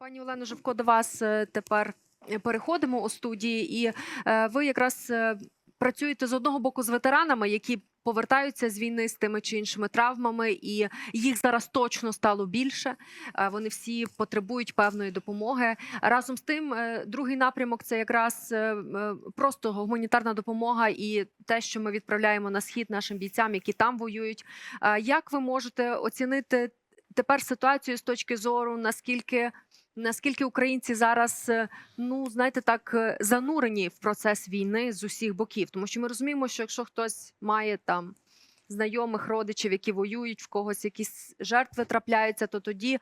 Пані Олено, Живко, до вас е, тепер переходимо у студії, і е, ви якраз е, працюєте з одного боку з ветеранами, які повертаються з війни з тими чи іншими травмами, і їх зараз точно стало більше. Вони всі потребують певної допомоги. Разом з тим, другий напрямок це якраз просто гуманітарна допомога і те, що ми відправляємо на схід нашим бійцям, які там воюють. Як ви можете оцінити тепер ситуацію з точки зору, наскільки наскільки українці зараз, е, ну знаєте, так е, занурені в процес війни з усіх боків, тому що ми розуміємо, що якщо хтось має там знайомих родичів, які воюють, в когось якісь жертви трапляються, то тоді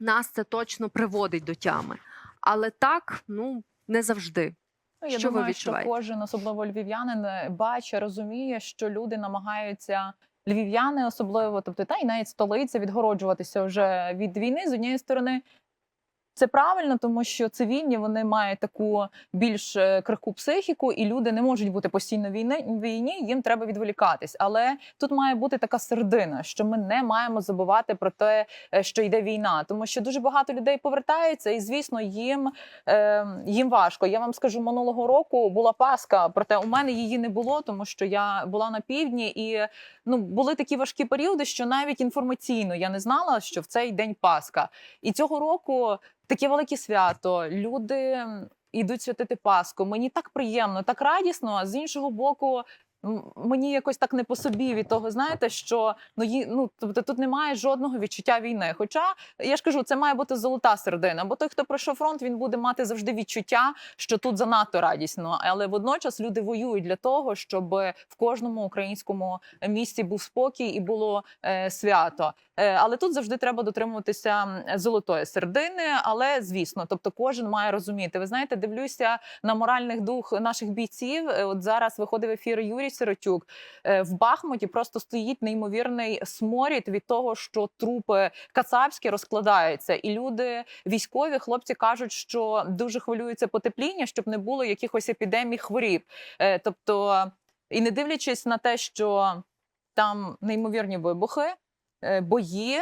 нас це точно приводить до тями. Але так, ну не завжди. Ну, Я Що ви думаю, відчуваєте? що кожен, особливо львів'янин, е, бачить, розуміє, що люди намагаються. Львів'яни особливо, тобто та й навіть столиця відгороджуватися вже від війни з однієї сторони. Це правильно, тому що цивільні вони мають таку більш е, крихку психіку, і люди не можуть бути постійно війни війні. Їм треба відволікатись. Але тут має бути така середина, що ми не маємо забувати про те, е, що йде війна, тому що дуже багато людей повертаються, і звісно, їм, е, їм важко. Я вам скажу, минулого року була Пасха, проте у мене її не було, тому що я була на півдні, і ну були такі важкі періоди, що навіть інформаційно я не знала, що в цей день Пасха. І цього року таке велике свято. Люди йдуть святити Пасху. Мені так приємно, так радісно. З іншого боку. Мені якось так не по собі від того, знаєте, що ну ї, ну тобто тут немає жодного відчуття війни. Хоча я ж кажу, це має бути золота середина. Бо той, хто пройшов фронт, він буде мати завжди відчуття, що тут занадто радісно. Але водночас люди воюють для того, щоб в кожному українському місті був спокій і було е, свято. Е, але тут завжди треба дотримуватися золотої середини. Але звісно, тобто кожен має розуміти. Ви знаєте, дивлюся на моральних дух наших бійців. Е, От зараз виходив ефір Юрій Сиротюк. Е, В Бахмуті просто стоїть неймовірний сморід від того, що трупи кацапські розкладаються, і люди військові хлопці кажуть, що дуже хвилюються потепління, щоб не було якихось епідемій хворіб. Е, Тобто, і не дивлячись на те, що там неймовірні вибухи, е, бої.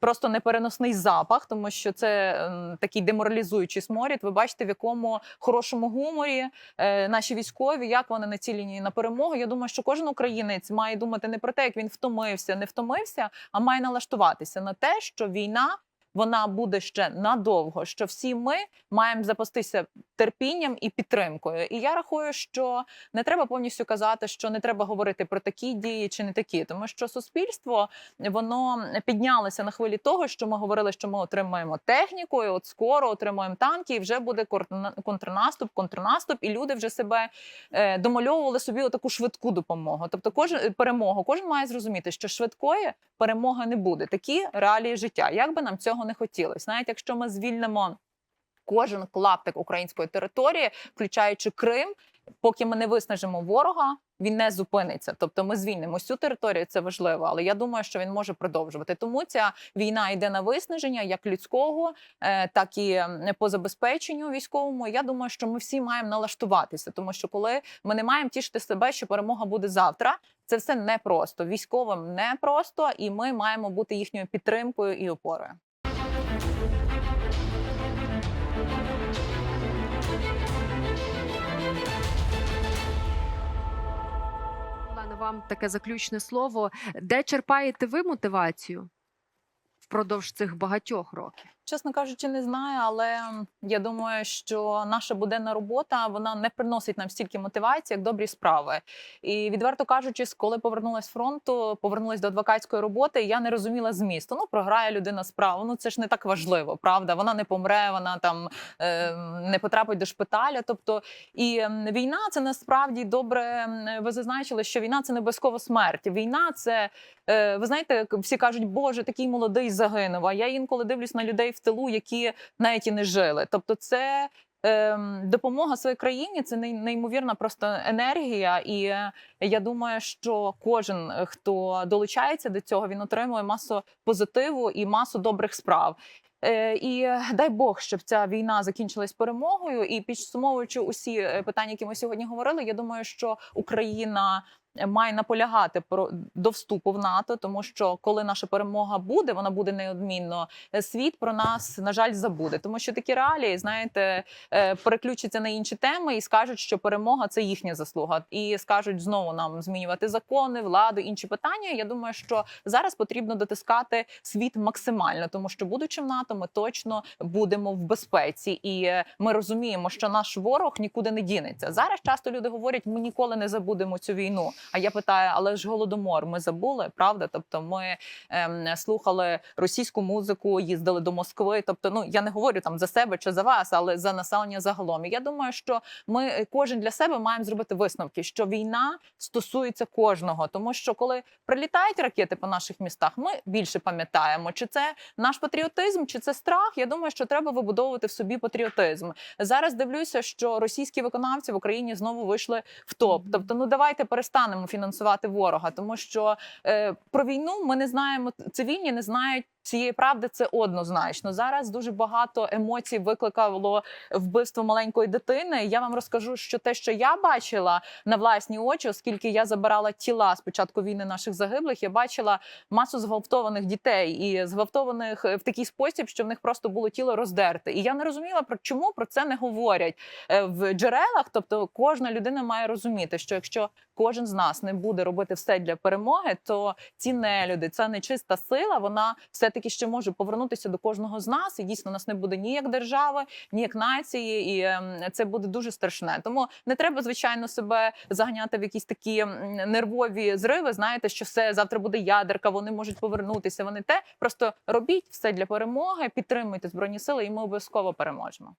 Просто непереносний запах, тому що це такий деморалізуючий сморід. Ви бачите, в якому хорошому гуморі е, наші військові, як вони націлені на перемогу. Я думаю, що кожен українець має думати не про те, як він втомився, не втомився, а має налаштуватися на те, що війна вона буде ще надовго. Що всі ми маємо запастися терпінням і підтримкою. І я рахую, що не треба повністю казати, що не треба говорити про такі дії чи не такі, тому що суспільство воно піднялося на хвилі того, що ми говорили, що ми отримаємо техніку, і от скоро отримаємо танки, і вже буде контрнаступ, контрнаступ, і люди вже себе е, домальовували собі таку швидку допомогу. Тобто, кожен перемогу, кожен має зрозуміти, що швидкої перемоги не буде. Такі реалії життя. Як би нам цього не хотілося, навіть якщо ми звільнимо кожен клаптик української території, включаючи Крим, поки ми не виснажимо ворога. Він не зупиниться, тобто ми звільнимо цю територію. Це важливо, але я думаю, що він може продовжувати. Тому ця війна йде на виснаження як людського, е, так і по забезпеченню військовому. Я думаю, що ми всі маємо налаштуватися, тому що коли ми не маємо тішити себе, що перемога буде завтра, це все непросто. Військовим непросто, і ми маємо бути їхньою підтримкою і опорою. Олена, вам таке заключне слово. Де черпаєте ви мотивацію впродовж цих багатьох років? Чесно кажучи, не знаю, але я думаю, що наша буденна робота вона не приносить нам стільки мотивації, як добрі справи. І відверто кажучи, коли повернулась з фронту, повернулась до адвокатської роботи, я не розуміла змісту. Ну, програє людина справу. Ну це ж не так важливо, правда? Вона не помре, вона там е, не потрапить до шпиталя. Тобто, і війна це насправді добре. Ви зазначили, що війна це не обов'язково смерть. Війна це е, ви знаєте, всі кажуть, Боже, такий молодий загинув. А я інколи дивлюсь на людей в тилу, які навіть і не жили. Тобто, це ем, допомога своїй країні, це ней- неймовірна просто енергія. І я думаю, що кожен, е, хто долучається до цього, він отримує масу позитиву і масу добрих справ. Е, І дай Бог, щоб ця війна закінчилась перемогою. І підсумовуючи усі е, питання, які ми сьогодні говорили, я думаю, що Україна має наполягати про до вступу в НАТО, тому що коли наша перемога буде, вона буде неодмінно. е, Світ про нас на жаль забуде, тому що такі реалії, знаєте, е, переключаться на інші теми і скажуть, що перемога це їхня заслуга, і скажуть знову нам змінювати закони, владу, інші питання. Я думаю, що зараз потрібно дотискати світ максимально, тому що, будучи в НАТО, ми точно будемо в безпеці, і е, ми розуміємо, що наш ворог нікуди не дінеться. Зараз часто люди говорять, ми ніколи не забудемо цю війну. А я питаю, але ж голодомор ми забули, правда? Тобто, ми ем, слухали російську музику, їздили до Москви. Тобто, ну я не говорю там за себе чи за вас, але за населення загалом. І я думаю, що ми е, кожен для себе маємо зробити висновки, що війна стосується кожного, тому що коли прилітають ракети по наших містах, ми більше пам'ятаємо, чи це наш патріотизм, чи це страх. Я думаю, що треба вибудовувати в собі патріотизм. Зараз дивлюся, що російські виконавці в Україні знову вийшли в топ. Тобто, ну давайте перестанемо фінансувати ворога, тому що е, про війну ми не знаємо. Цивільні не знають цієї правди. Це однозначно. Зараз дуже багато емоцій викликало вбивство маленької дитини. Я вам розкажу, що те, що я бачила на власні очі, оскільки я забирала тіла з початку війни наших загиблих, я бачила масу зґвалтованих дітей і зґвалтованих е, в такий спосіб, що в них просто було тіло роздерте. І я не розуміла про чому про це не говорять е, в джерелах. Тобто, кожна людина має розуміти, що якщо кожен з нас не буде робити все для перемоги, то ці нелюди, ця нечиста сила, вона все таки ще може повернутися до кожного з нас, і дійсно нас не буде ні як держави, ні як нації, і ем, це буде дуже страшне. Тому не треба звичайно себе заганяти в якісь такі нервові зриви. Знаєте, що все завтра буде ядерка, вони можуть повернутися. Вони те просто робіть все для перемоги, підтримуйте збройні сили, і ми обов'язково переможемо.